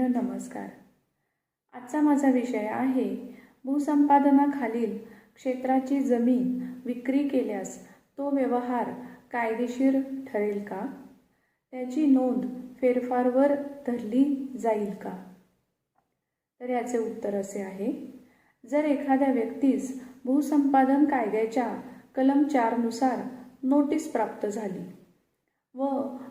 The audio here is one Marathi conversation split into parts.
मैत्रिणींनो नमस्कार. आजचा माझा विषय आहे भूसंपादनाखालील क्षेत्राची जमीन विक्री केल्यास तो व्यवहार कायदेशीर ठरेल का? त्याची नोंद फेरफारवर धरली जाईल का? तर याचे उत्तर असे आहे जर एखाद्या व्यक्तीस भूसंपादन कायद्याच्या कलम चारनुसार नोटीस प्राप्त झाली व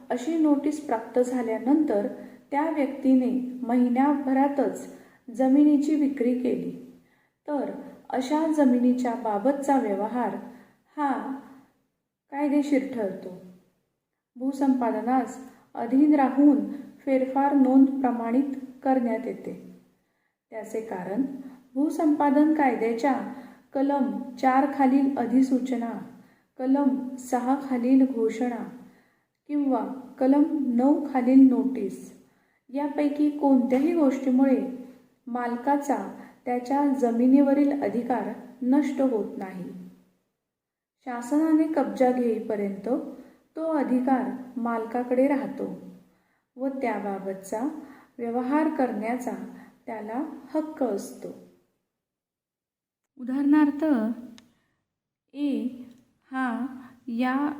अशी नोटीस प्राप्त झाल्यानंतर त्या व्यक्तीने महिन्याभरातच जमिनीची विक्री केली. तर अशा जमिनीच्या बाबतचा व्यवहार हा कायदेशीर ठरतो. भूसंपादनास अधीन राहून फेरफार नोंद प्रमाणित करण्यात येते. त्याचे कारण भूसंपादन कायद्याच्या कलम चार खालील अधिसूचना कलम सहा खालील घोषणा किंवा कलम नऊ खालील नोटीस यापैकी कोणत्याही गोष्टीमुळे मालकाचा त्याच्या जमिनीवरील अधिकार नष्ट होत नाही. शासनाने कब्जा घेईपर्यंत तो अधिकार मालकाकडे राहतो व त्याबाबतचा व्यवहार करण्याचा त्याला हक्क असतो. उदाहरणार्थ ए हा या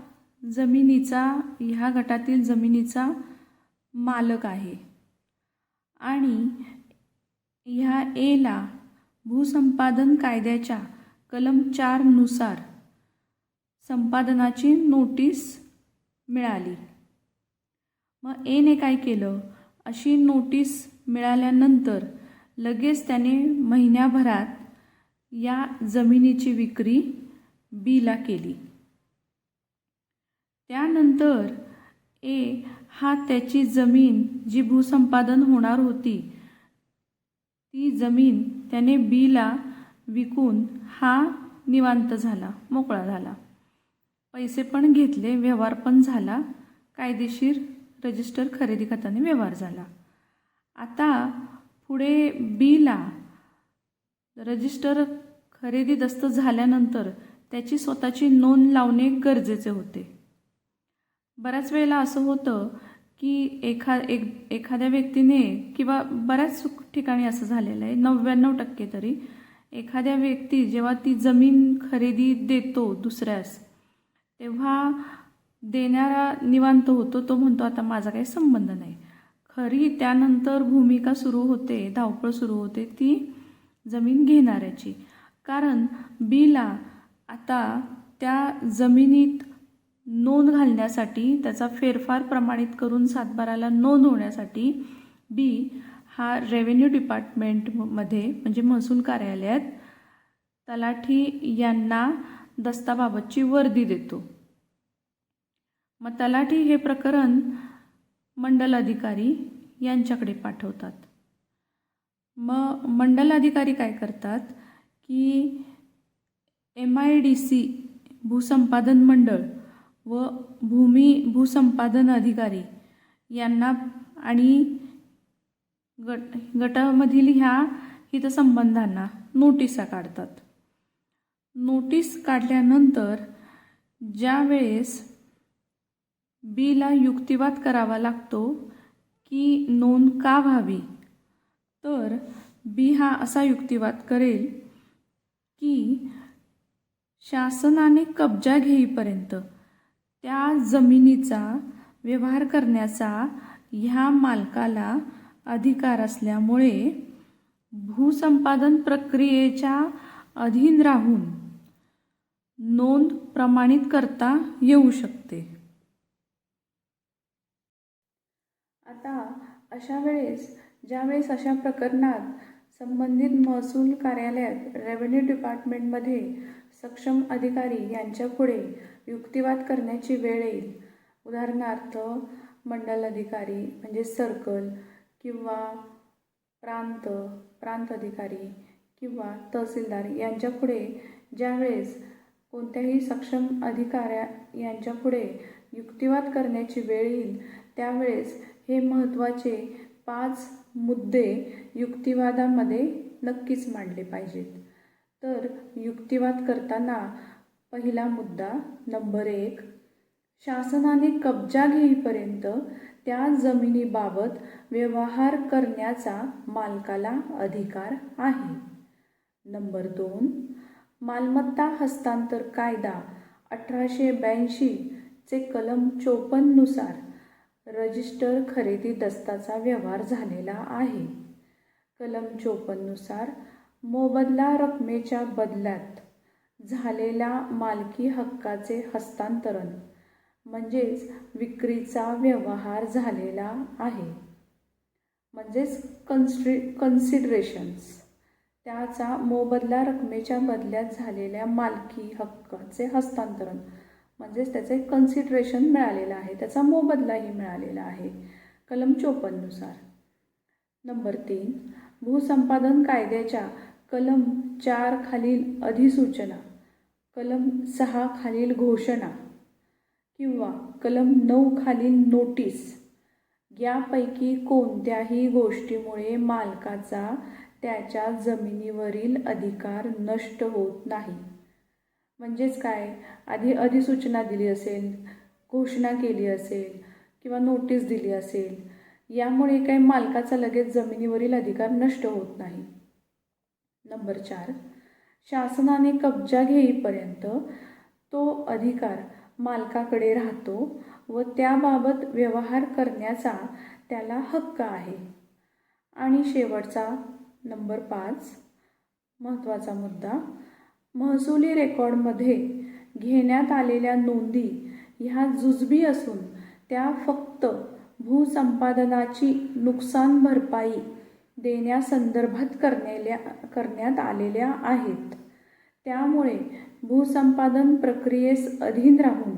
जमिनीचा ह्या गटातील जमिनीचा मालक आहे. आणि ह्या एला भूसंपादन कायद्याच्या कलम चारनुसार संपादनाची नोटीस मिळाली. मग एने काय केलं? अशी नोटीस मिळाल्यानंतर लगेच त्याने महिन्याभरात या जमिनीची विक्री बीला केली. त्यानंतर ए हा त्याची जमीन जी भूसंपादन होणार होती ती जमीन त्याने बीला विकून हा निवांत झाला मोकळा झाला. पैसे पण घेतले व्यवहार पण झाला कायदेशीर रजिस्टर खरेदी खताने व्यवहार झाला. आता पुढे बीला रजिस्टर खरेदी दस्त झाल्यानंतर त्याची स्वतःची नोंद लावणे गरजेचे होते. बऱ्याच वेळेला असं होतं की एखा एक एखाद्या व्यक्तीने किंवा बऱ्याच ठिकाणी असं झालेलं आहे नव्याण्णव टक्के तरी. एखाद्या व्यक्ती जेव्हा ती जमीन खरेदी देतो दुसऱ्यास तेव्हा देणारा निवांत होतो तो म्हणतो आता माझा काही संबंध नाही. खरी त्यानंतर भूमिका सुरू होते धावपळ सुरू होते ती जमीन घेणाऱ्याची. कारण बीला आता त्या जमिनीत नोंद घालण्यासाठी त्याचा फेरफार प्रमाणित करून सातबाराला नोंद होण्यासाठी बी हा रेव्हेन्यू डिपार्टमेंटमध्ये म्हणजे महसूल कार्यालयात तलाठी यांना दस्ताबाबतची वर्दी देतो. मग तलाठी हे प्रकरण मंडल अधिकारी यांच्याकडे पाठवतात. मग मंडल अधिकारी काय करतात की एम आय डी सी भूसंपादन मंडळ व भूमी भूसंपादन अधिकारी यांना आणि गट गटामधील ह्या हितसंबंधांना नोटिसा काढतात. नोटीस काढल्यानंतर ज्या वेळेस बीला युक्तिवाद करावा लागतो की नोंद का व्हावी तर बी हा असा युक्तिवाद करेल की शासनाने कब्जा घेईपर्यंत त्या जमिनीचा व्यवहार करण्याचा ह्या मालकाला अधिकार असल्यामुळे भूसंपादन प्रक्रियेच्या अधीन राहून नोंद प्रमाणित करता येऊ शकते. आता अशा वेळेस ज्यावेळेस अशा प्रकरणात संबंधित महसूल कार्यालयात रेव्हेन्यू डिपार्टमेंटमध्ये सक्षम अधिकारी यांच्यापुढे युक्तिवाद करण्याची वेळ येईल. उदाहरणार्थ मंडल अधिकारी म्हणजे सर्कल किंवा प्रांत प्रांत अधिकारी किंवा तहसीलदार यांच्यापुढे ज्यावेळेस कोणत्याही सक्षम अधिकाऱ्या यांच्यापुढे युक्तिवाद करण्याची वेळ येईल त्यावेळेस हे महत्त्वाचे पाच मुद्दे युक्तिवादामध्ये नक्कीच मांडले पाहिजेत. तर युक्तिवाद करताना पहिला मुद्दा नंबर एक शासनाने कब्जा घेईपर्यंत त्या जमिनीबाबत व्यवहार करण्याचा मालकाला अधिकार आहे. नंबर दोन मालमत्ता हस्तांतर कायदा अठराशे ब्याऐंशीचे कलम चोपन्ननुसार रजिस्टर खरेदी दस्ताचा व्यवहार झालेला आहे. कलम चोपन्ननुसार मोबदला रकमेच्या बदल्यात झालेल्या मालकी हक्काचे हस्तांतरण म्हणजेच विक्रीचा व्यवहार झालेला आहे. म्हणजेच कन्स्ट्री कन्सिडरेशन्स त्याचा मोबदला रकमेच्या बदल्यात झालेल्या मालकी हक्काचे हस्तांतरण म्हणजेच त्याचे कन्सिडरेशन मिळालेलं आहे. त्याचा मोबदलाही मिळालेला आहे. कलम चोपन्ननुसार. नंबर तीन. भूसंपादन कायद्याच्या कलम चार खालील अधिसूचना कलम सहा खालील घोषणा किंवा कलम नऊ खालील नोटीस यापैकी कोणत्याही गोष्टीमुळे मालकाचा त्याच्या जमिनीवरील अधिकार नष्ट होत नाही. म्हणजेच काय? आधी अधिसूचना दिली असेल घोषणा केली असेल किंवा नोटीस दिली असेल यामुळे काय मालकाचा लगेच जमिनीवरील अधिकार नष्ट होत नाही. नंबर चार. शासनाने कब्जा घेईपर्यंत तो अधिकार मालकाकडे राहतो व त्याबाबत व्यवहार करण्याचा त्याला हक्क आहे. आणि शेवटचा नंबर पाच. महत्त्वाचा मुद्दा. महसुली रेकॉर्डमध्ये घेण्यात आलेल्या नोंदी ह्या जुजबी असून त्या फक्त भूसंपादनाची नुकसान भरपाई देण्यासंदर्भात करण्याल्या करण्यात आलेल्या आहेत. त्यामुळे भूसंपादन प्रक्रियेस अधीन राहून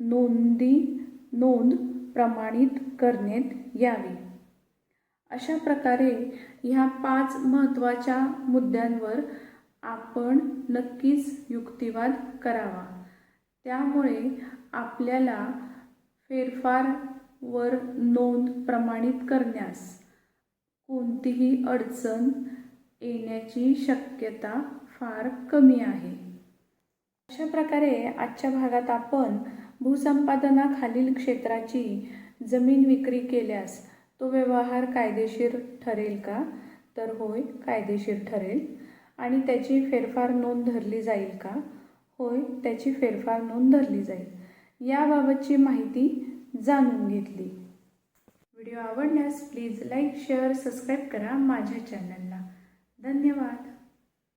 नोंदी नोंद प्रमाणित करण्यात यावी. अशा प्रकारे ह्या पाच महत्त्वाच्या मुद्द्यांवर आपण नक्कीच युक्तिवाद करावा. त्यामुळे आपल्याला फेरफार वर नोंद प्रमाणित करण्यास कोणतीही अडचण येण्याची शक्यता फार कमी आहे. अशा प्रकारे आजच्या भागात आपण भूसंपादनाखालील क्षेत्राची जमीन विक्री केल्यास तो व्यवहार कायदेशीर ठरेल का? तर होय कायदेशीर ठरेल. आणि त्याची फेरफार नोंद धरली जाईल का? होय त्याची फेरफार नोंद धरली जाईल. याबाबतची माहिती जाणून घेतली. व्हिडिओ आवडल्यास प्लीज लाईक शेअर सबस्क्राईब करा माझ्या चॅनलला. धन्यवाद.